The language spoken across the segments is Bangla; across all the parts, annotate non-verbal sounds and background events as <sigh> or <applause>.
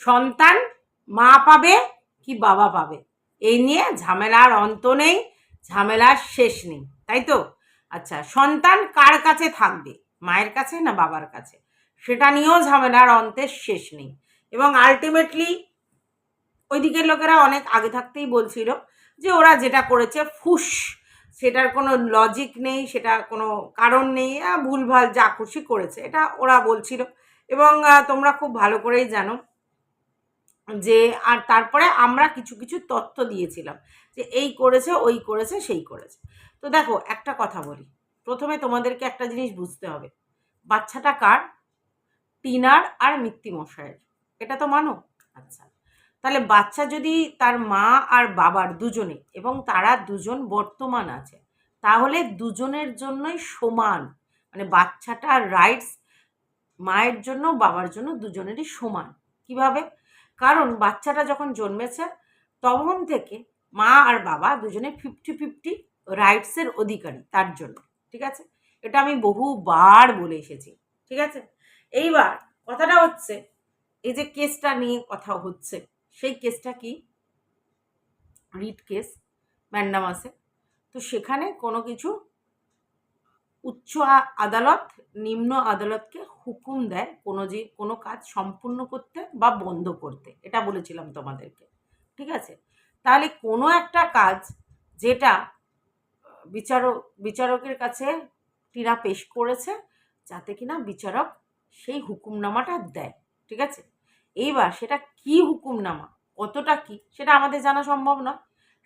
সন্তান, মা পাবে কি বাবা পাবে? এই নিয়ে ঝামেলার অন্ত নেই, ঝামেলার শেষ নেই, তাই তো? আচ্ছা সন্তান কার কাছে থাকবে? মায়ের কাছে না বাবার কাছে? সেটা নিয়েও ঝামেলার অন্তের শেষ নেই। এবং আলটিমেটলি ওই দিকের লোকেরা অনেক আগে থাকতেই বলছিল যে ওরা যেটা করেছে ফুস। সেটার কোনো লজিক নেই, সেটা কোনো কারণ নেই ভুলভাল যা খুশি করেছে, এটা ওরা বলছিল। এবং তোমরা খুব ভালো করেই জানো যে, আর তারপরে আমরা কিছু কিছু তথ্য দিয়েছিলাম যে, এই করেছে, ওই করেছে, সেই করেছে। তো দেখো, একটা কথা বলি। প্রথমে তোমাদেরকে একটা জিনিস বুঝতে হবে। বাচ্চাটা কার? টিনার আর মশাইয়ের এটা তো মানো? আচ্ছা। তাহলে বাচ্চা যদি তার মা আর বাবার দুজনে এবং তারা দুজন বর্তমান আছে, তাহলে দুজনের জন্যই সমান। মানে বাচ্চাটার রাইটস মায়ের জন্য, বাবার জন্য দুজনেরই সমান। কীভাবে? কারণ বাচ্চাটা যখন জন্মেছে, তখন থেকে মা আর বাবা দুজনে ফিফটি ফিফটি রাইটসের অধিকারী তার জন্য, ঠিক আছে? এটা আমি বহুবার বলে এসেছি, ঠিক আছে? এইবার কথাটা হচ্ছে, এই যে কেসটা নিয়ে কথা হচ্ছে, সেই কেসটা কি? রিট কেস ম্যান্ডামাসে তো সেখানে কোনো কিছু উচ্চ আদালত, নিম্ন আদালতকে হুকুম দেয় কোনো যে, কোনো কাজ সম্পূর্ণ করতে বা বন্ধ করতে। এটা বলেছিলাম তোমাদেরকে, ঠিক আছে? তাহলে কোনো একটা কাজ যেটা, বিচারক, বিচারকের কাছে টিনা পেশ করেছে, যাতে কিনা বিচারক সেই হুকুমনামাটা দেয়, ঠিক আছে? এইবার সেটা কি হুকুমনামা? কতটা কি? সেটা আমাদের জানা সম্ভব নয়।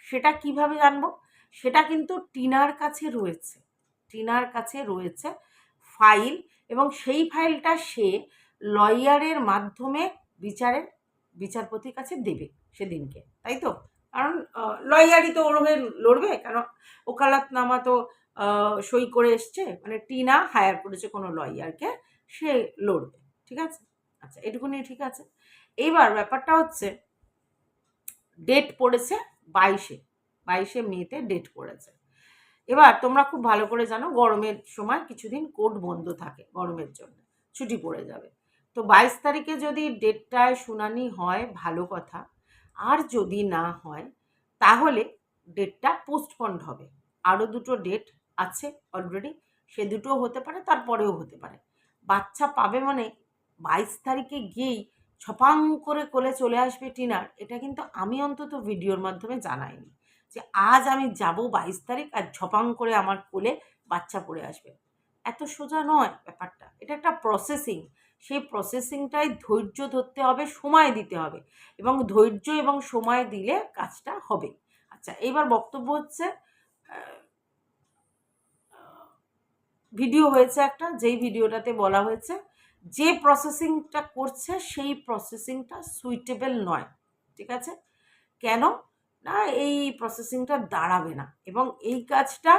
সেটা কীভাবে জানব? সেটা কিন্তু টিনার কাছে রয়েছে। টিনার কাছে রয়েছে ফাইল এবং সেই ফাইলটা সে লয়ারের মাধ্যমে বিচারের, বিচারপতির কাছে দেবে সেদিনকে, তাই তো? কারণ লয়ারই তো ওর হয়ে লড়বে কারণ ওকালতনামা তো সই করে এসছে মানে টিনা হায়ার করেছে কোনো লয়ারকে, সে লড়বে, ঠিক আছে? আচ্ছা এটুকুনি ঠিক আছে। এইবার ব্যাপারটা হচ্ছে, ডেট পড়েছে বাইশে বাইশে মেতে ডেট পড়েছে। এবার তোমরা খুব ভালো করে জানো গরমের সময় কিছুদিন কোর্ট বন্ধ থাকে গরমের জন্য, ছুটি পড়ে যাবে। তো বাইশ তারিখে যদি ডেটটায় শুনানি হয় ভালো কথা, আর যদি না হয় তাহলে ডেটটা পোস্টপন্ড হবে। আরও দুটো ডেট আছে অলরেডি সে দুটোও হতে পারে, তারপরেও হতে পারে। বাচ্চা পাবে মানে বাইশ তারিখে গিয়েই ছপাং করে কোলে চলে আসবে টিনার, এটা কিন্তু আমি অন্তত ভিডিওর মাধ্যমে জানাইনি। যে আজ আমি যাব বাইশ তারিখ আর ঝপাং করে আমার কোলে বাচ্চা পড়ে আসবে। এত সোজা নয় ব্যাপারটা। এটা একটা প্রসেসিং সেই প্রসেসিংটাই ধৈর্য ধরতে হবে, সময় দিতে হবে এবং ধৈর্য এবং সময় দিলে কাজটা হবে। আচ্ছা এইবার বক্তব্য হচ্ছে ভিডিও হয়েছে একটা, যেই ভিডিওটাতে বলা হয়েছে, যে প্রসেসিংটা করছে সেই প্রসেসিংটা সুইটেবল নয়। ঠিক আছে? কেন? না এই প্রসেসিংটা দাঁড়াবে না। এবং এই কাজটা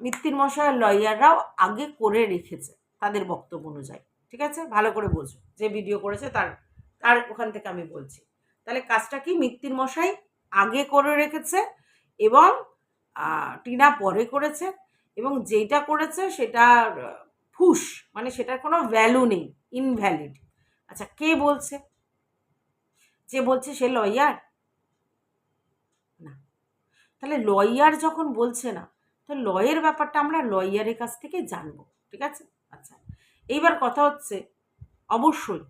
মিত্তির মশাইয়ের লয়াররাও আগে করে রেখেছে তাদের বক্তব্য অনুযায়ী। ঠিক আছে? ভালো করে বোঝো। যে ভিডিও করেছে তার তার ওখান থেকে আমি বলছি। তাহলে কাজটা কি মিত্তির মশাই আগে করে রেখেছে এবং টিনা পরে করেছে এবং যেটা করেছে আহ, ফুস মানে সেটার কোনো ভ্যালু নেই ইনভ্যালিড আচ্ছা কে বলছে? যে বলছে সে লয়ার? তাহলে লয়ার যখন বলছে না, তো লয়ের ব্যাপারটা আমরা লয়ারের কাছ থেকে জানব, ঠিক আছে? আচ্ছা এইবার কথা হচ্ছে, অবশ্যই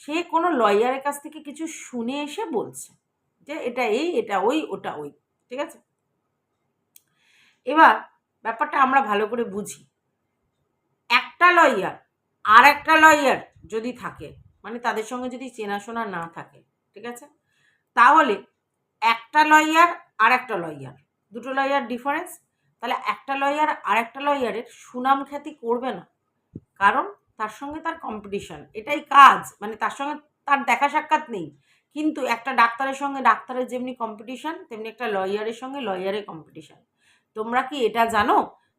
সে কোনো লয়ারের কাছ থেকে কিছু শুনে এসে বলছে যে এটা এই, এটা ওই, ওটা ওই, ঠিক আছে? এবার ব্যাপারটা আমরা ভালো করে বুঝি। একটা লয়ার আর একটা লয়ার যদি থাকে মানে তাদের সঙ্গে যদি চেনাশোনা না থাকে, ঠিক আছে? তাহলে একটা লয়ার আর একটা লয়ার দুটো লয়ার ডিফারেন্স তাহলে একটা লয়ার আর একটা লয়ারের সুনাম খ্যাতি করবে না। কারণ তার সঙ্গে তার কম্পিটিশন এটাই কাজ। মানে তার সঙ্গে তার দেখা সাক্ষাৎ নেই। কিন্তু একটা ডাক্তারের সঙ্গে ডাক্তারের যেমনি কম্পিটিশন তেমনি একটা লয়ারের সঙ্গে লয়ারের কম্পিটিশন তোমরা কি এটা জানো?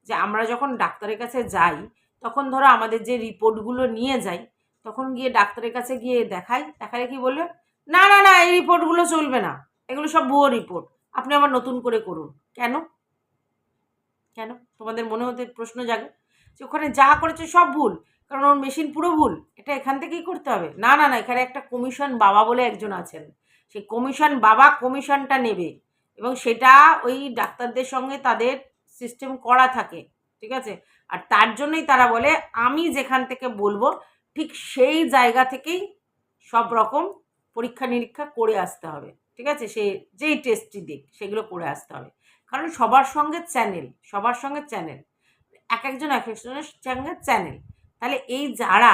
যে আমরা যখন ডাক্তারের কাছে যাই, তখন ধরো আমাদের যে রিপোর্টগুলো নিয়ে যাই, তখন গিয়ে ডাক্তারের কাছে গিয়ে দেখাই। দেখালে কি বলবে? না না না, এই রিপোর্টগুলো চলবে না। এগুলো সব ভুয়ো রিপোর্ট। আপনি আবার নতুন করে করুন। কেন? কেন? তোমাদের মনে হতে প্রশ্ন জাগে যে ওখানে যা করেছে সব ভুল, কারণ ওর মেশিন পুরো ভুল। এটা এখান থেকেই করতে হবে। না না না, এখানে একটা কমিশন বাবা বলে একজন আছেন। সেই কমিশন বাবা কমিশনটা নেবে এবং সেটা ওই ডাক্তারদের সঙ্গে তাদের সিস্টেম করা থাকে, ঠিক আছে? আর তার জন্যই তারা বলে, আমি যেখান থেকে বলব, ঠিক সেই জায়গা থেকেই সব রকম পরীক্ষা নিরীক্ষা করে আসতে হবে। ঠিক আছে? সে যেই টেস্টটি দিক, সেগুলো করে আসতে হবে। কারণ সবার সঙ্গে চ্যানেল সবার সঙ্গে চ্যানেল এক একজন এক একজনের সঙ্গে চ্যানেল তাহলে এই যারা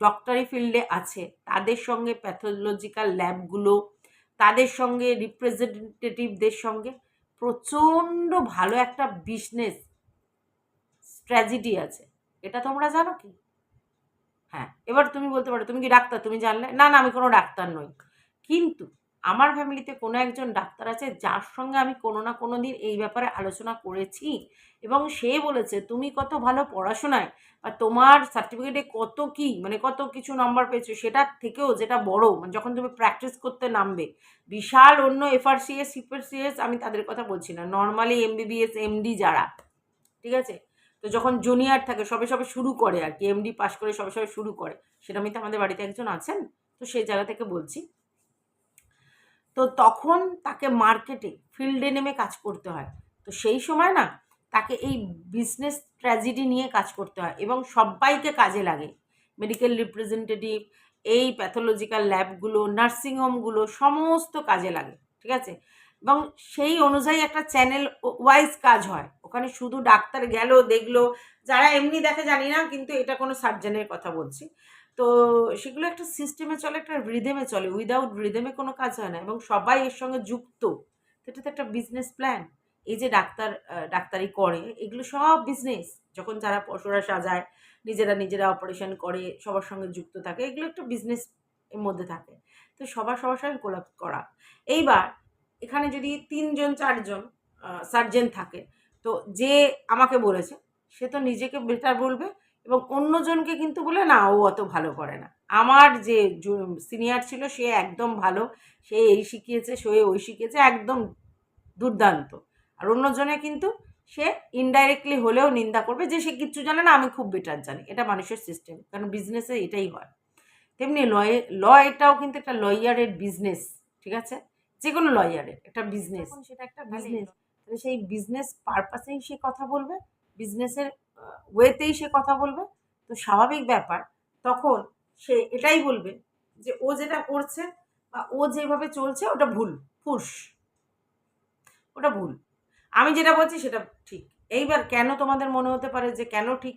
ডক্টরি ফিল্ডে আছে, তাদের সঙ্গে প্যাথোলজিক্যাল ল্যাবগুলো তাদের সঙ্গে রিপ্রেজেন্টেটিভদের সঙ্গে প্রচণ্ড ভালো একটা বিজনেস স্ট্র্যাটেজি আছে। এটা তোমরা জানো কি? হ্যাঁ এবার তুমি বলতে পারো, তুমি কি ডাক্তার? তুমি জানলে? না না, আমি কোনো ডাক্তার নই। কিন্তু আমার ফ্যামিলিতে কোনো একজন ডাক্তার আছে, যার সঙ্গে আমি কোনো না কোনো দিন এই ব্যাপারে আলোচনা করেছি এবং সে বলেছে, তুমি কত ভালো পড়াশোনায় বা তোমার সার্টিফিকেটে কত কি মানে কত কিছু নাম্বার পেয়েছ সেটার থেকেও যেটা বড় মানে যখন তুমি প্র্যাকটিস করতে নামবে, বিশাল অন্য এফআরসিএস সিএস আমি তাদের কথা বলছি না নর্মালি এমবিবিএস এমডি যারা, ঠিক আছে? তো যখন জুনিয়র থাকে, সবে সবে শুরু করে আর কি এমডি পাশ করে সবে সবে শুরু করে সেরকমই তো আমাদের বাড়িতে একজন আছেন, তো সেই জায়গা থেকে বলছি তো তখন তাকে মার্কেটে ফিল্ডে নেমে কাজ করতে হয়। তো সেই সময় না, তাকে এই বিজনেস ট্র্যাজেডি নিয়ে কাজ করতে হয় এবং সবাইকে কাজে লাগে। মেডিকেল রিপ্রেজেন্টেটিভ এই প্যাথোলজিক্যাল ল্যাবগুলো নার্সিংহোমগুলো সমস্ত কাজে লাগে, ঠিক আছে? এবং সেই অনুযায়ী একটা চ্যানেল ওয়াইজ কাজ হয়। ওখানে শুধু ডাক্তার গেল, দেখল, যারা এমনি দেখে জানি না, কিন্তু এটা কোনো সার্জনের কথা বলছি। তো সেগুলো একটা সিস্টেমে চলে, একটা রিদেমে চলে। উইদাউট রিদেমে কোনো কাজ হয় না এবং সবাই এর সঙ্গে যুক্ত। এটা তো একটা বিজনেস প্ল্যান এই যে ডাক্তার ডাক্তারি করে, এগুলো সব বিজনেস যখন যারা পশুরা সাজায়, নিজেরা নিজেরা অপারেশন করে, সবার সঙ্গে যুক্ত থাকে, এগুলো একটা বিজনেস এর মধ্যে থাকে। তো সবার সবার সঙ্গে কোলাপ করা। এইবার এখানে যদি তিনজন, চারজন সার্জেন থাকে, তো যে আমাকে বলেছে, সে তো নিজেকে বেটার বলবে এবং অন্যজনকে কিন্তু বলে না ও অত ভালো করে না। আমার যে সিনিয়র ছিল সে একদম ভালো। সে এই শিখিয়েছে সে ওই শিখিয়েছে একদম দুর্দান্ত। আর অন্যজনে কিন্তু সে ইনডাইরেক্টলি হলেও নিন্দা করবে যে সে কিচ্ছু জানে না আমি খুব বেটার জানি। এটা মানুষের সিস্টেম কারণ বিজনেসে এটাই হয়। তেমনি লয়ে ল এটাও কিন্তু একটা লয়ারের বিজনেস ঠিক আছে? যে কোনো লয়ারের একটা বিজনেস সেটা একটা বিজনেস তাহলে সেই বিজনেস পারপাসেই সে কথা বলবে বিজনেসের ওয়েতেই সে কথা বলবে। তো স্বাভাবিক ব্যাপার, তখন সে এটাই বলবে যে, ও যেটা করছে বা ও যেভাবে চলছে, ওটা ভুল ফুস ওটা ভুল। আমি যেটা বলছি সেটা ঠিক। এইবার কেন তোমাদের মনে হতে পারে যে কেন ঠিক?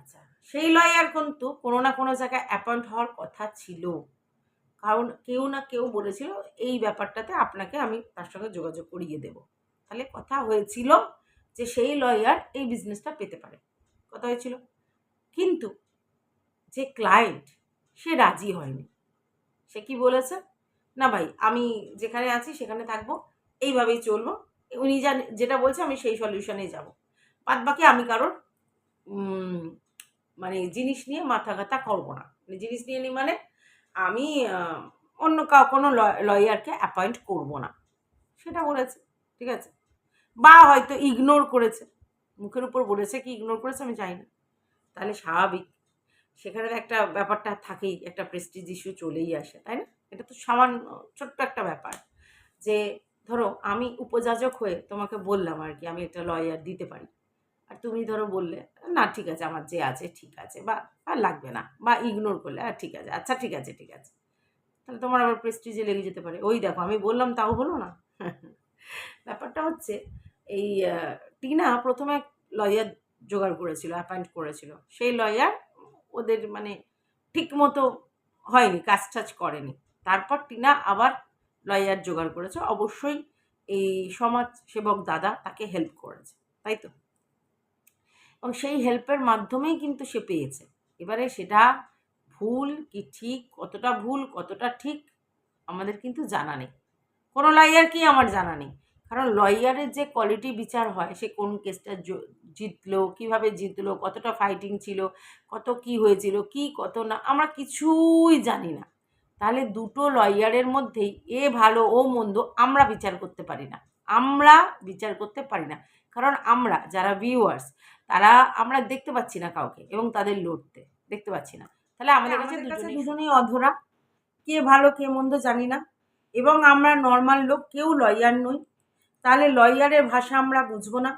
আচ্ছা সেই লয়ার কিন্তু কোনো না কোনো জায়গায় অ্যাপয়েন্ট হওয়ার কথা ছিল। কারণ কেউ না কেউ বলেছিল, এই ব্যাপারটাতে আপনাকে আমি তার সঙ্গে যোগাযোগ করিয়ে দেব। তাহলে কথা হয়েছিল যে সেই লয়ার এই বিজনেসটা পেতে পারে। কথা হয়েছিল। কিন্তু যে ক্লায়েন্ট সে রাজি হয়নি। সে কি বলেছে? না ভাই, আমি যেখানে আছি সেখানে থাকব, এইভাবেই চলবো। উনি যা যেটা বলছে আমি সেই সলিউশনে যাব। বাদ বাকি আমি কারোর মানে জিনিস নিয়ে মাথা ব্যথা করব না। মানে জিনিস নিয়ে নি মানে আমি অন্য কাউ কোনো লয়ারকে অ্যাপয়েন্ট করব না। সেটা বলেছে। ঠিক আছে? বা হয়তো ইগনোর করেছে। মুখের উপর বলেছে কি ইগনোর করেছে আমি জানি না। তাহলে স্বাভাবিক। সেখানে একটা ব্যাপারটা থাকেই, একটা প্রেস্টিজ ইস্যু চলেই আসে, তাই না? এটা তো সামান্য, ছোট্ট একটা ব্যাপার যে, ধরো আমি উপযাজক হয়ে তোমাকে বললাম আর কি, আমি একটা লয়ার দিতে পারি। আর তুমি ধরো বললে, না, ঠিক আছে, আমার যে আছে, ঠিক আছে। বা, আর লাগবে না। বা ইগনোর করলে আর ঠিক আছে আচ্ছা ঠিক আছে ঠিক আছে। তাহলে তোমার আবার প্রেস্টিজে লেগে যেতে পারে। ওই দেখো, আমি বললাম, তাও হলো না। <laughs> ব্যাপারটা হচ্ছে এই টিনা প্রথমে লয়ার জোগাড় করেছিল অ্যাপয়েন্ট করেছিল। সেই লয়ার ওদের মানে ঠিক মতো হয়নি, কাজ টাজ করেনি। তারপর টিনা আবার লয়ার জোগাড় করেছে। অবশ্যই এই সমাজ সেবক দাদা তাকে হেল্প করেছে, তাই তো? এবং সেই হেল্পের মাধ্যমেই কিন্তু সে পেয়েছে। এবারে সেটা ভুল কি ঠিক, কতটা ভুল, কতটা ঠিক, আমাদের কিন্তু জানা নেই। কোনো লয়ার কি আমার জানা নেই? কারণ লয়ারের যে কোয়ালিটি বিচার হয় সে কোন কেসটা জিতলো কীভাবে জিতলো কতটা ফাইটিং ছিল কত কি হয়েছিল কি কত না আমরা কিছুই জানি না। তাহলে দুটো লয়ারের মধ্যেই এ ভালো ও মন্দ আমরা বিচার করতে পারি না। আমরা বিচার করতে পারি না। কারণ আমরা যারা ভিউয়ার্স তারা আমরা দেখতে পাচ্ছি না কাউকে এবং তাদের লড়তে দেখতে পাচ্ছি না। তাহলে আমাদের কাছে দুজনেই দুজনেই অধরা। কে ভালো কে মন্দ জানি না। এবং আমরা নর্মাল লোক কেউ লয়ার নই। তাহলে লয়ারের ভাষা আমরা বুঝব না।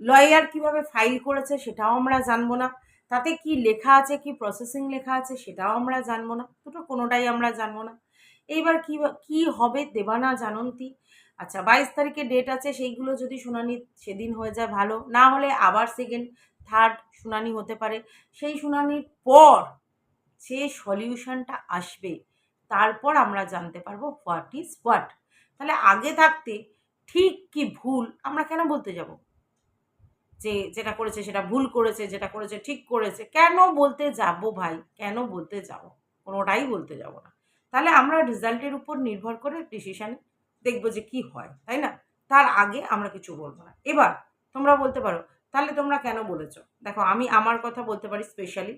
লয়ার কীভাবে ফাইল করেছে সেটাও আমরা জানব না। তাতে কি লেখা আছে, কি প্রসেসিং লেখা আছে সেটাও আমরা জানব না। দুটো কোনোটাই আমরা জানব না। এইবার কি কি হবে দেবানা জানন্তী? আচ্ছা বাইশ তারিখে ডেট আছে, সেইগুলো যদি শুনানি সেদিন হয়ে যায়, ভালো। না হলে আবার সেকেন্ড থার্ড শুনানি হতে পারে। সেই শুনানির পর যে সলিউশনটা আসবে, তারপর আমরা জানতে পারব হোয়াট ইজ হোয়াট তাহলে আগে থাকতে ঠিক কি ভুল? আমরা কেন বলতে যাব? যে যেটা করেছে সেটা ভুল করেছে, যেটা করেছে ঠিক করেছে। কেন বলতে যাব ভাই? কেন বলতে যাব? কোনোটাই বলতে যাব না। তাহলে আমরা রেজাল্টের উপর নির্ভর করে ডিসিশান দেখব যে কি হয়, তাই না? তার আগে আমরা কিছু বলব না। এবার তোমরা বলতে পারো, তাহলে তোমরা কেন বলেছ? দেখো, আমি আমার কথা বলতে পারি স্পেশালি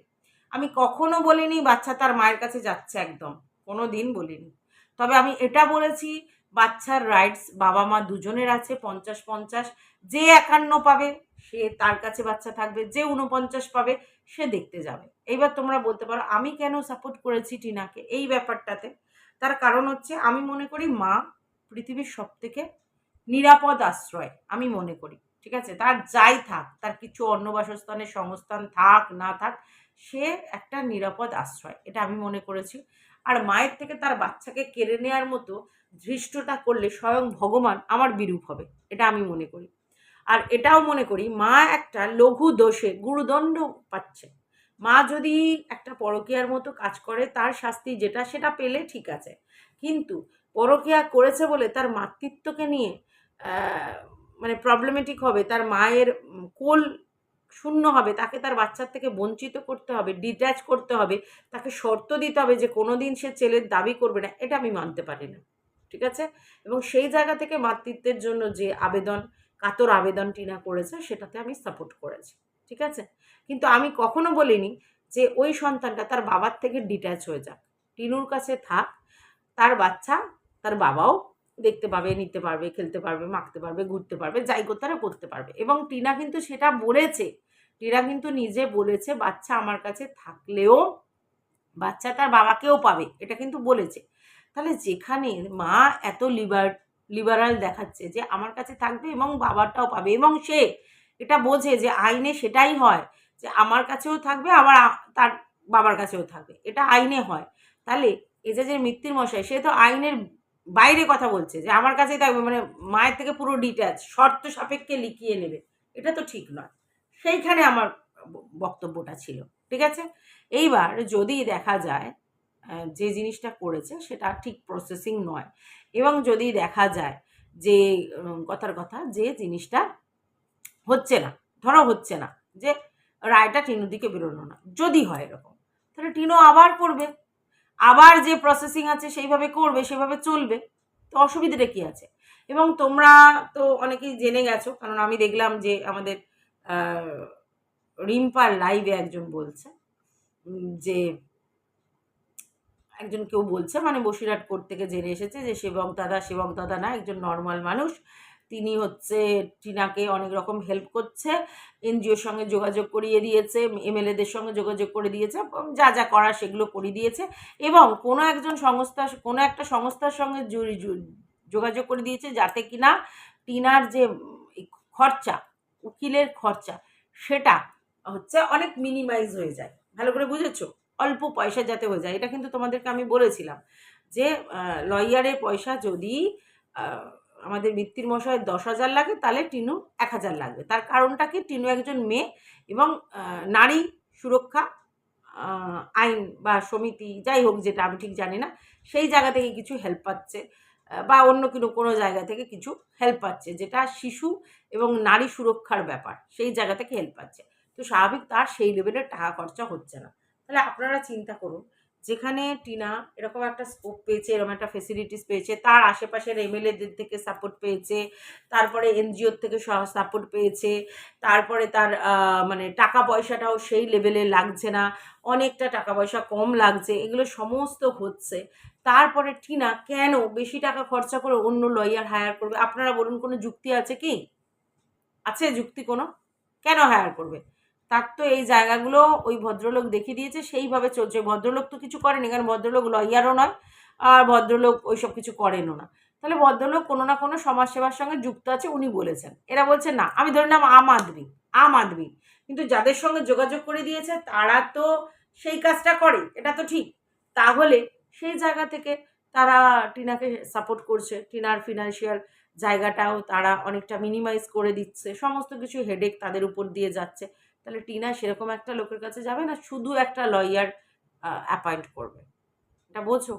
আমি কখনো বলিনি বাচ্চা তার মায়ের কাছে যাচ্ছে একদম। কোনো দিন বলিনি। তবে আমি এটা বলেছি বাচ্চার রাইটস বাবা মা দুজনের আছে, পঞ্চাশ পঞ্চাশ, যে একান্ন পাবে, সে তার কাছে বাচ্চা থাকবে, যে উনপঞ্চাশ পাবে, সে দেখতে যাবে। এইবার তোমরা বলতে পারো, আমি কেন সাপোর্ট করেছি টিনাকে এই ব্যাপারটাতে? তার কারণ হচ্ছে, আমি মনে করি মা পৃথিবীর সব থেকে নিরাপদ আশ্রয়, আমি মনে করি, ঠিক আছে? তার যাই থাক, তার কিছু অন্য বাসস্থানের সংস্থান থাক, না থাক, সে একটা নিরাপদ আশ্রয়, এটা আমি মনে করেছি। আর মায়ের থেকে তার বাচ্চাকে কেড়ে নেওয়ার মতো ধৃষ্টতা করলে স্বয়ং ভগবান আমার বিরূপ হবে, এটা আমি মনে করি। আর এটাও মনে করি, মা একটা লঘু দোষে গুরুদণ্ড পাচ্ছে। মা যদি একটা পরকীয়ার মতো কাজ করে, তার শাস্তি যেটা সেটা পেলে ঠিক আছে। কিন্তু পরকীয়া করেছে বলে তার মাতৃত্বকে নিয়ে মানে প্রবলেমেটিক হবে, তার মায়ের কোল শূন্য হবে, তাকে তার বাচ্চার থেকে বঞ্চিত করতে হবে ডিট্যাচ করতে হবে, তাকে শর্ত দিতে হবে যে কোনো দিন সে ছেলের দাবি করবে না, এটা আমি মানতে পারি না। ঠিক আছে? এবং সেই জায়গা থেকে মাতৃত্বের জন্য যে আবেদন, কাতর আবেদন টিনা করেছে, সেটাতে আমি সাপোর্ট করেছি, ঠিক আছে? কিন্তু আমি কখনো বলিনি যে ওই সন্তানটা তার বাবার থেকে ডিট্যাচ হয়ে যাক। টিনুর কাছে থাক, তার বাচ্চা, তার বাবাও দেখতে পাবে, নিতে পারবে, খেলতে পারবে, মাখতে পারবে, ঘুরতে পারবে, যাই পারে করতে পারবে। এবং টিনা কিন্তু সেটা বলেছে, টিনা কিন্তু নিজে বলেছে, বাচ্চা আমার কাছে থাকলেও বাচ্চা তার বাবাকেও পাবে, এটা কিন্তু বলেছে। তাহলে যেখানে মা এত লিবার লিবারাল দেখাচ্ছে যে আমার কাছে থাকবে এবং বাবারটাও পাবে এবং সে এটা বোঝে যে আইনে সেটাই হয় যে আমার কাছেও থাকবে আবার তার বাবার কাছেও থাকবে। এটা আইনে হয়। তাহলে এজাজের মৃত্যুর মশাই, সে তো আইনের বাইরে কথা বলছে যে আমার কাছেই থাকবে মানে মায়ের থেকে পুরো ডিট্যাচ শর্ত সাপেক্ষে লিখিয়ে নেবে। এটা তো ঠিক নয়। সেইখানে আমার বক্তব্যটা ছিল। ঠিক আছে? এইবার যদি দেখা যায় যে জিনিসটা করেছে সেটা ঠিক প্রসেসিং নয়। এবং যদি দেখা যায় যে কথার কথা যে জিনিসটা হচ্ছে না, ধরো হচ্ছে না, যে রায়টা টিনুর দিকে বেরোনো না, যদি হয় এরকম, তাহলে টিনো আবার করবে। আবার যে প্রসেসিং আছে সেইভাবে করবে, সেভাবে চলবে, তো অসুবিধাটা কী আছে? এবং তোমরা তো অনেকেই জেনে গেছো, কারণ আমি দেখলাম যে আমাদের রিম্পার লাইভে একজন বলছে যে একজন কেউ বলছে মানে বসিরহাট কোর্ট থেকে জেনে এসেছে যে সেবক দাদা সেবক দাদা না একজন নর্মাল মানুষ। তিনি হচ্ছে টিনাকে অনেক রকম হেল্প করছে, এনজিওর সঙ্গে যোগাযোগ করিয়ে দিয়েছে, এমএলএদের সঙ্গে যোগাযোগ করে দিয়েছে, যা যা করা সেগুলো করে দিয়েছে এবং কোনো একজন সংস্থা, কোনো একটা সংস্থার সঙ্গে যোগাযোগ করে দিয়েছে যাতে কিনা টিনার যে খরচা, উকিলের খরচা, সেটা হচ্ছে অনেক মিনিমাইজ হয়ে যায়। ভালো করে বুঝেছ? অল্প পয়সা যাতে হয়ে যায়, এটা কিন্তু তোমাদেরকে আমি বলেছিলাম যে লয়ারের পয়সা যদি আমাদের বৃত্তির মশায় দশ হাজার লাগে, তাহলে টিনু এক হাজার লাগবে। তার কারণটা কি? টিনু একজন মেয়ে এবং নারী সুরক্ষা আইন বা সমিতি যাই হোক যেটা, আমি ঠিক জানি না, সেই জায়গা থেকে কিছু হেল্প পাচ্ছে বা অন্য কোনো কোনো জায়গা থেকে কিছু হেল্প পাচ্ছে, যেটা শিশু এবং নারী সুরক্ষার ব্যাপার, সেই জায়গা থেকে হেল্প পাচ্ছে। তো স্বাভাবিক তার সেই লেভেলের টাকা খরচা হচ্ছে না। তাহলে আপনারা চিন্তা করুন, যেখানে টিনা এরকম একটা স্কোপ পেয়েছে, এরকম একটা ফেসিলিটিস পেয়েছে, তার আশেপাশের এমএলএদের থেকে সাপোর্ট পেয়েছে, তারপরে এনজিওর থেকে সাপোর্ট পেয়েছে, তারপরে তার মানে টাকা পয়সাটাও সেই লেভেলে লাগছে না, অনেকটা টাকা পয়সা কম লাগছে, এগুলো সমস্ত হচ্ছে। তারপরে টিনা কেন বেশি টাকা খরচা করে অন্য লয়ার হায়ার করবে? আপনারা বলুন, কোনো যুক্তি আছে কি? আছে যুক্তি কোনো? কেন হায়ার করবে? তার তো এই জায়গাগুলো ওই ভদ্রলোক দেখিয়ে দিয়েছে, সেইভাবে চলছে। ভদ্রলোক তো কিছু করেনি, কারণ ভদ্রলোক লয়ারও নয় আর ভদ্রলোক ওইসব কিছু করেনও না। তাহলে ভদ্রলোক কোনো না কোনো সমাজসেবার সঙ্গে যুক্ত আছে, উনি বলেছেন। এরা বলছে, না, আমি ধরে নাম আম আদমি আম আদমি। কিন্তু যাদের সঙ্গে যোগাযোগ করে দিয়েছে, তারা তো সেই কাজটা করে, এটা তো ঠিক। তাহলে সেই জায়গা থেকে তারা টিনাকে সাপোর্ট করছে, টিনার ফিনান্সিয়াল জায়গাটাও তারা অনেকটা মিনিমাইজ করে দিচ্ছে। সমস্ত কিছু হেডেক তাদের উপর দিয়ে যাচ্ছে। তাহলে টিনা সেরকম একটা লোকের কাছে যাবে না, শুধু একটা লয়ার অ্যাপয়েন্ট করবে। এটা বোঝো।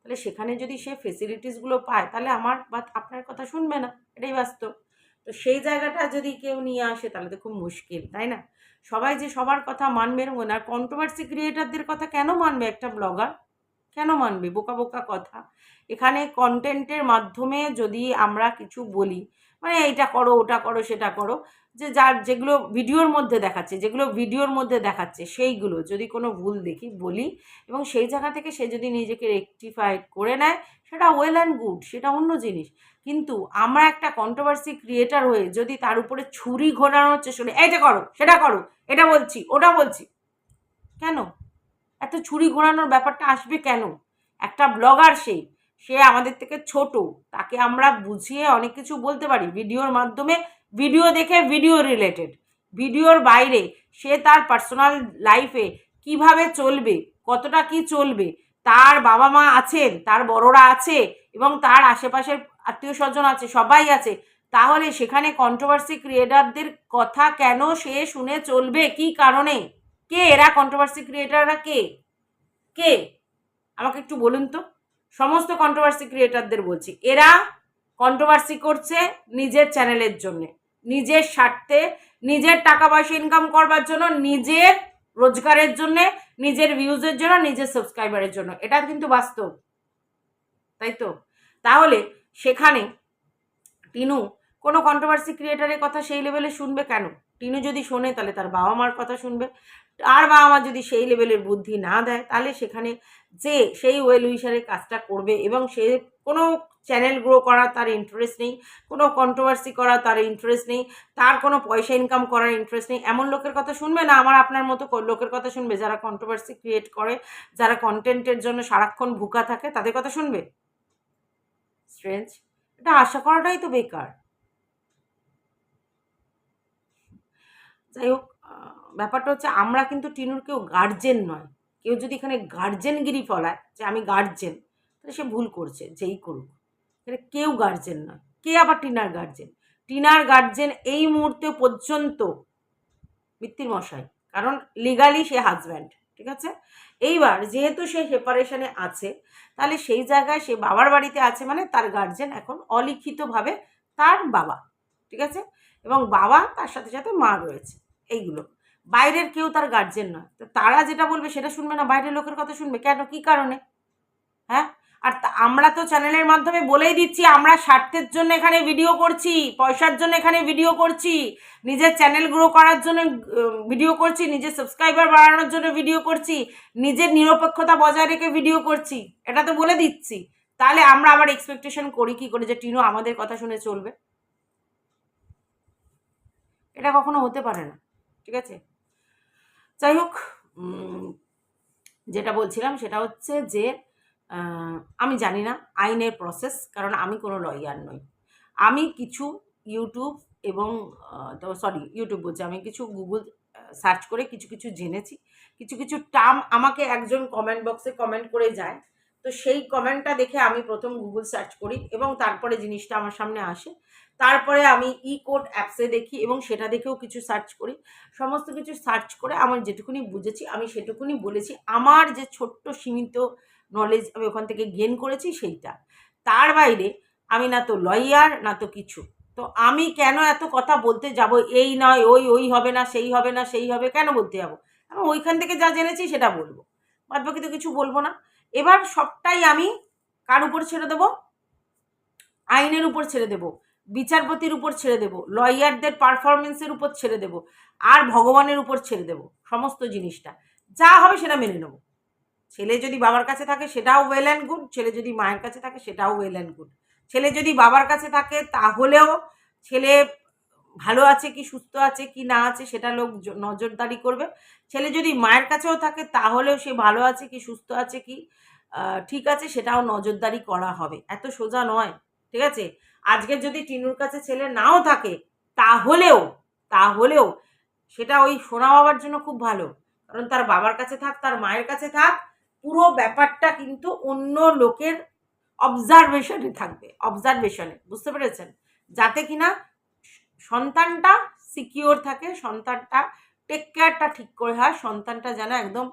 তাহলে সেখানে যদি সে ফেসিলিটিসগুলো পায়, তাহলে আমার বা আপনার কথা শুনবে না, এটাই বাস্তব। তো সেই জায়গাটা যদি কেউ নিয়ে আসে, তাহলে তো খুব মুশকিল, তাই না? সবাই যে সবার কথা মানবে এরকম না। কন্ট্রোভার্সি ক্রিয়েটারদের কথা কেন মানবে একটা ব্লগার কেন মানবে? বোকা বোকা কথা। এখানে কন্টেন্টের মাধ্যমে যদি আমরা কিছু বলি মানে এইটা করো, ওটা করো, সেটা করো। যে যার যেগুলো ভিডিওর মধ্যে দেখাচ্ছে, যেগুলো ভিডিওর মধ্যে দেখাচ্ছে, সেইগুলো যদি কোনো ভুল দেখি, বলি এবং সেই জায়গা থেকে সে যদি নিজেকে রেকটিফাইড করে নেয়, সেটা ওয়েল অ্যান্ড গুড সেটা অন্য জিনিস। কিন্তু আমরা একটা কন্ট্রোভার্সি ক্রিয়েটার হয়ে যদি তার উপরে ছুরি ঘোরানোর চেষ্টা করি এইটা করো, সেটা করো, এটা বলছি, ওটা বলছি। কেন? এত ছুরি ঘোরানোর ব্যাপারটা আসবে কেন? একটা ব্লগার সে সে আমাদের থেকে ছোট, তাকে আমরা বুঝিয়ে অনেক কিছু বলতে পারি। ভিডিওর মাধ্যমে ভিডিও দেখে ভিডিও রিলেটেড ভিডিওর বাইরে সে তার পার্সোনাল লাইফে কীভাবে চলবে, কতটা কি চলবে, তার বাবা মা আছেন, তার বড়রা আছে এবং তার আশেপাশের আত্মীয় স্বজন আছে, সবাই আছে, তাহলে সেখানে কন্ট্রোভার্সি ক্রিয়েটারদের কথা কেন সে শুনে চলবে? কি কারণে? কে এরা কন্ট্রোভার্সি ক্রিয়েটাররা কে? কে? আমাকে একটু বলুন তো। সমস্ত কন্ট্রোভার্সি ক্রিয়েটারদের বলছি। এরা কন্ট্রোভার্সি করছে নিজের চ্যানেলের জন্য। নিজের স্বার্থে, নিজের টাকা পয়সা ইনকাম করবার জন্য, নিজের রোজগারের জন্য, নিজের ভিউজের জন্য, নিজের সাবস্ক্রাইবারের জন্য। এটা কিন্তু বাস্তব। তাই তো? তাহলে সেখানে টিনু কোনো কন্ট্রোভার্সি ক্রিয়েটারের কথা সেই লেভেলে শুনবে কেন? টিনু যদি শোনে তাহলে তার বাবা মার কথা শুনবে। আর বাবা মা যদি সেই লেভেলের বুদ্ধি না দেয়, তাহলে সেখানে যে সেই ওয়েল উইশারের কাজটা করবে এবং সে কোনো চ্যানেল গ্রো করা তার ইন্টারেস্ট নেই, কোনো কন্ট্রোভার্সি করা তার ইন্টারেস্ট নেই, তার কোনো পয়সা ইনকাম করার ইন্টারেস্ট নেই। এমন লোকের কথা শুনবে না, আমার আপনার মতো লোকের কথা শুনবে, যারা কন্ট্রোভার্সি ক্রিয়েট করে, যারা কন্টেন্টের জন্য সারাক্ষণ ভুকা থাকে, তাদের কথা শুনবে? স্ট্রেঞ্জ এটা আশা করাটাই তো বেকার। যাই হোক ব্যাপারটা হচ্ছে আমরা কিন্তু টিনুর কেউ গার্জেন নয়। কেউ যদি এখানে গার্জেনগিরি ফলায় যে আমি গার্জেন তাহলে সে ভুল করছে, যেই করুক। এখানে কেউ গার্জেন নয়, কে আবার টিনার গার্জেন টিনার গার্জেন এই মুহূর্তে পর্যন্ত মিত্তির মশাই, কারণ লিগালি সে হাজব্যান্ড ঠিক আছে? এইবার যেহেতু সে সেপারেশনে আছে, তাহলে সেই জায়গায় সে বাবার বাড়িতে আছে মানে তার গার্জেন এখন অলিখিতভাবে তার বাবা, ঠিক আছে? এবং বাবা তার সাথে সাথে মা রয়েছে, এইগুলো। বাইরের কেউ তার গার্জেন নয়। তো তারা যেটা বলবে সেটা শুনবে না, বাইরের লোকের কথা শুনবে। কেন? কি কারণে? হ্যাঁ? আর আমরা তো চ্যানেলের মাধ্যমে বলেই দিচ্ছি, আমরা স্বার্থের জন্য এখানে ভিডিও করছি, পয়সার জন্য এখানে ভিডিও করছি, নিজের চ্যানেল গ্রো করার জন্য ভিডিও করছি, নিজের সাবস্ক্রাইবার বাড়ানোর জন্য ভিডিও করছি, নিজের নিরপেক্ষতা বজায় রেখে ভিডিও করছি, এটা তো বলে দিচ্ছি। তাহলে আমরা আবার এক্সপেকটেশন করি কি করে যে টিনো আমাদের কথা শুনে চলবে? এটা কখনো হতে পারে না, ঠিক আছে? যাই হোক যেটা বলছিলাম সেটা হচ্ছে যে আমি জানি না আইনের প্রসেস কারণ আমি কোনো লয়ার নই। আমি কিছু ইউটিউব এবং সরি ইউটিউব বলছি। আমি কিছু গুগল সার্চ করে কিছু কিছু জেনেছি। কিছু কিছু টার্ম আমাকে একজন কমেন্ট বক্সে কমেন্ট করে যায়। তো সেই কমেন্টটা দেখে আমি প্রথম গুগল সার্চ করি এবং তারপরে জিনিসটা আমার সামনে আসে। তারপরে আমি ই কোড অ্যাপসে দেখি এবং সেটা দেখেও কিছু সার্চ করি। সমস্ত কিছু সার্চ করে আমার যেটুকুনি বুঝেছি, আমি সেটুকুনি বলেছি। আমার যে ছোট্ট সীমিত নলেজ আমি ওখান থেকে গেন করেছি সেইটা। তার বাইরে আমি না তো লয়ার না তো কিছু। তো আমি কেন এত কথা বলতে যাব? এই নয়, ওই ওই হবে না, সেই হবে না, সেই হবে, কেন বলতে যাব? আমি ওইখান থেকে যা জেনেছি সেটা বলব। বাদ বাকি তো কিছু বলব না। এবার সবটাই আমি কার উপর ছেড়ে দেবো? আইনের উপর ছেড়ে দেবো, বিচারপতির উপর ছেড়ে দেবো, লয়ারদের পারফরমেন্সের উপর ছেড়ে দেবো, আর ভগবানের উপর ছেড়ে দেবো, সমস্ত জিনিসটা। যা হবে সেটা মেনে নেব। ছেলে যদি বাবার কাছে থাকে সেটাও ওয়েল অ্যান্ড গুড ছেলে যদি মায়ের কাছে থাকে সেটাও ওয়েল অ্যান্ড গুড ছেলে যদি বাবার কাছে থাকে তাহলেও ছেলে ভালো আছে কি, সুস্থ আছে কি, না আছে সেটা লোক নজরদারি করবে। ছেলে যদি মায়ের কাছেও থাকে তাহলেও সে ভালো আছে কি, সুস্থ আছে কি ঠিক আছে সেটাও নজরদারি করা হবে। এত সোজা নয়, ঠিক আছে? আজকে যদি টিনুর কাছে ছেলে নাও থাকে তাহলেও তাহলেও সেটা ওই সোনা বাবার জন্য খুব ভালো। কারণ তার বাবার কাছে থাক, তার মায়ের কাছে থাক, পুরো ব্যাপারটা কিন্তু অন্য লোকের অবজারভেশনে থাকবে অবজারভেশনে বুঝতে পেরেছেন? যাতে কিনা সন্তানটা সিকিওর থাকে, সন্তানটা টেক কেয়ারটা ঠিক করে হয়, সন্তানটা যেন একদম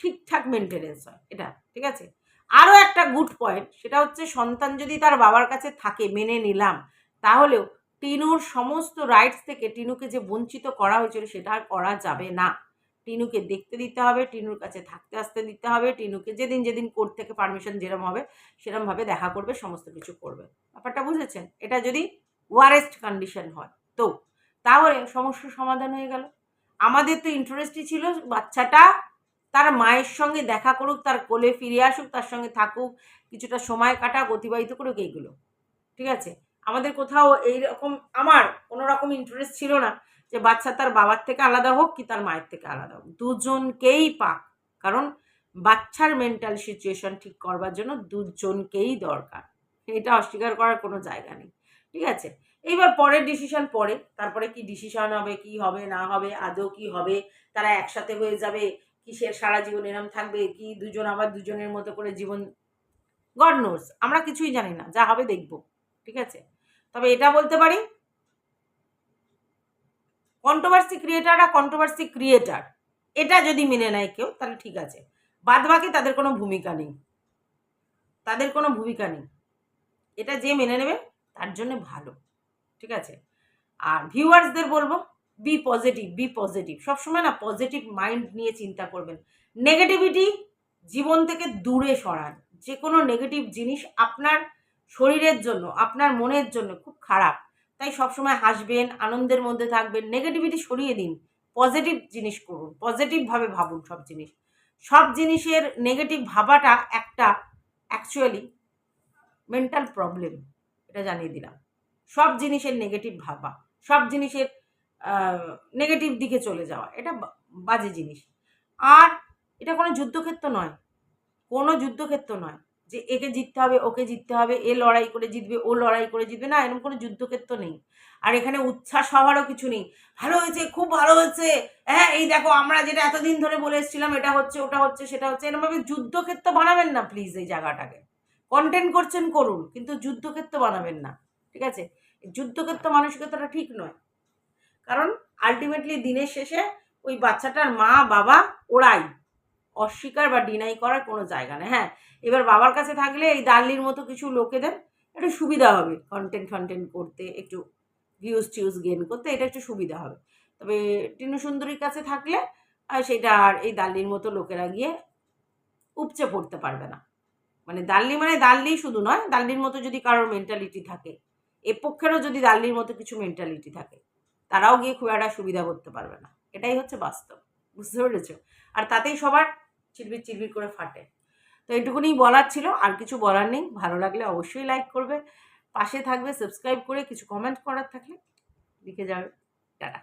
ঠিকঠাক মেনটেনেন্স হয়। এটা, ঠিক আছে? আরও একটা গুড পয়েন্ট সেটা হচ্ছে সন্তান যদি তার বাবার কাছে থাকে, মেনে নিলাম, তাহলেও টিনুর সমস্ত রাইটস থেকে টিনুকে যে বঞ্চিত করা হয়েছিল, সেটা আর করা যাবে না। টিনুকে দেখতে দিতে হবে, টিনুর কাছে থাকতে আসতে দিতে হবে, টিনুকে যেদিন যেদিন কোর্ট থেকে পারমিশন যেরম হবে, সেরমভাবে দেখা করবে, সমস্ত কিছু করবে। ব্যাপারটা বুঝেছেন? এটা যদি ওয়ারেস্ট কন্ডিশন হয়। তো তাহলে সমস্যার সমাধান হয়ে গেল। আমাদের তো ইন্টারেস্টই ছিল বাচ্চাটা তার মায়ের সঙ্গে দেখা করুক, তার কোলে ফিরে আসুক, তার সঙ্গে থাকুক, কিছুটা সময় কাটাক, অতিবাহিত করুক, এইগুলো। ঠিক আছে? আমাদের কোথাও এই রকম আমার কোনো রকম ইন্টারেস্ট ছিল না যে বাচ্চা তার বাবার থেকে আলাদা হোক কি তার মায়ের থেকে আলাদা হোক। দুজনকেই পাক। কারণ বাচ্চার মেন্টাল সিচুয়েশন ঠিক করবার জন্য দুজনকেই দরকার। এটা অস্বীকার করার কোনো জায়গা নেই। ঠিক আছে? এইবার পরের ডিসিশন পরে। তারপরে কি ডিসিশন হবে, কি হবে, না হবে, আদৌ কি হবে, তারা একসাথে হয়ে যাবে, কিসের সারা জীবন এরম থাকবে, কি দুজন আবার দুজনের মতো করে জীবন গড নোস আমরা কিছুই জানি না, যা হবে দেখব, ঠিক আছে? তবে এটা বলতে পারি কন্ট্রোভার্সি ক্রিয়েটার আর কন্ট্রোভার্সি ক্রিয়েটার এটা যদি মেনে নেয় কেউ, তাহলে ঠিক আছে। বাদ বাকি তাদের কোনো ভূমিকা নেই। তাদের কোনো ভূমিকা নেই। এটা যে মেনে নেবে তার জন্য ভালো, ঠিক আছে? আর ভিউয়ার্সদের বলব বি পজিটিভ বি পজিটিভ সবসময় না পজিটিভ মাইন্ড নিয়ে চিন্তা করবেন। নেগেটিভিটি জীবন থেকে দূরে সরান। যে কোনো নেগেটিভ জিনিস আপনার শরীরের জন্য, আপনার মনের জন্য খুব খারাপ। তাই সবসময় হাসবেন, আনন্দের মধ্যে থাকবেন। নেগেটিভিটি সরিয়ে দিন। পজিটিভ জিনিস করুন। পজিটিভভাবে ভাবুন সব জিনিস। সব জিনিসের নেগেটিভ ভাবাটা একটা অ্যাকচুয়ালি মেন্টাল প্রবলেম এটা জানিয়ে দিলাম। সব জিনিসের নেগেটিভ ভাবা, সব জিনিসের নেগেটিভ দিকে চলে যাওয়া, এটা বাজে জিনিস। আর এটা কোনো যুদ্ধক্ষেত্র নয়, কোনো যুদ্ধক্ষেত্র নয় যে একে জিততে হবে, ওকে জিততে হবে, এ লড়াই করে জিতবে, ও লড়াই করে জিতবে, না, এরকম কোনো যুদ্ধক্ষেত্র নেই। আর এখানে উচ্ছ্বাস হওয়ারও কিছু নেই। ভালো হয়েছে, খুব ভালো হয়েছে হ্যাঁ এই দেখো আমরা যেটা এতদিন ধরে বলে এসেছিলাম, এটা হচ্ছে, ওটা হচ্ছে, সেটা হচ্ছে, এরকমভাবে যুদ্ধক্ষেত্র বানাবেন না প্লিজ এই জায়গাটাকে। কন্টেন্ট করছেন, করুন, কিন্তু যুদ্ধক্ষেত্র বানাবেন না, ঠিক আছে? যুদ্ধক্ষেত্র মানসিকতাটা ঠিক নয়। কারণ আলটিমেটলি দিনের শেষে ওই বাচ্চাটার মা, বাবা, ওরাই অস্বীকার বা ডিনাই করার কোনো জায়গা নেই। হ্যাঁ এবার বাবার কাছে থাকলে এই দাল্লির মতো কিছু লোকেদের একটু সুবিধা হবে। কন্টেন্ট ফন্টেন্ট করতে, একটু ভিউজ টিউজ গেন করতে, এটা একটু সুবিধা হবে। তবে টিনু সুন্দরীর কাছে থাকলে সেটা আর এই দাল্লির মতো লোকেরা গিয়ে উপচে পড়তে পারবে না। মানে দাল্লি মানে দাল্লি শুধু নয় দাল্লির মতো যদি কারোর মেন্টালিটি থাকে এ পক্ষেরও যদি দাল্লির মতো কিছু মেন্টালিটি থাকে, তারাও গিয়ে খুব একটা সুবিধা করতে পারবে না। এটাই হচ্ছে বাস্তব, বুঝতে পেরেছ? আর তাতেই সবার চিরবির চিরবির করে ফাটে। তো এইটুকুনি বলার ছিল, আর কিছু বলার নেই। ভালো লাগলে অবশ্যই লাইক করবে। পাশে থাকবে সাবস্ক্রাইব করে কিছু কমেন্ট করার থাকলে লিখে যাবে। টাটা।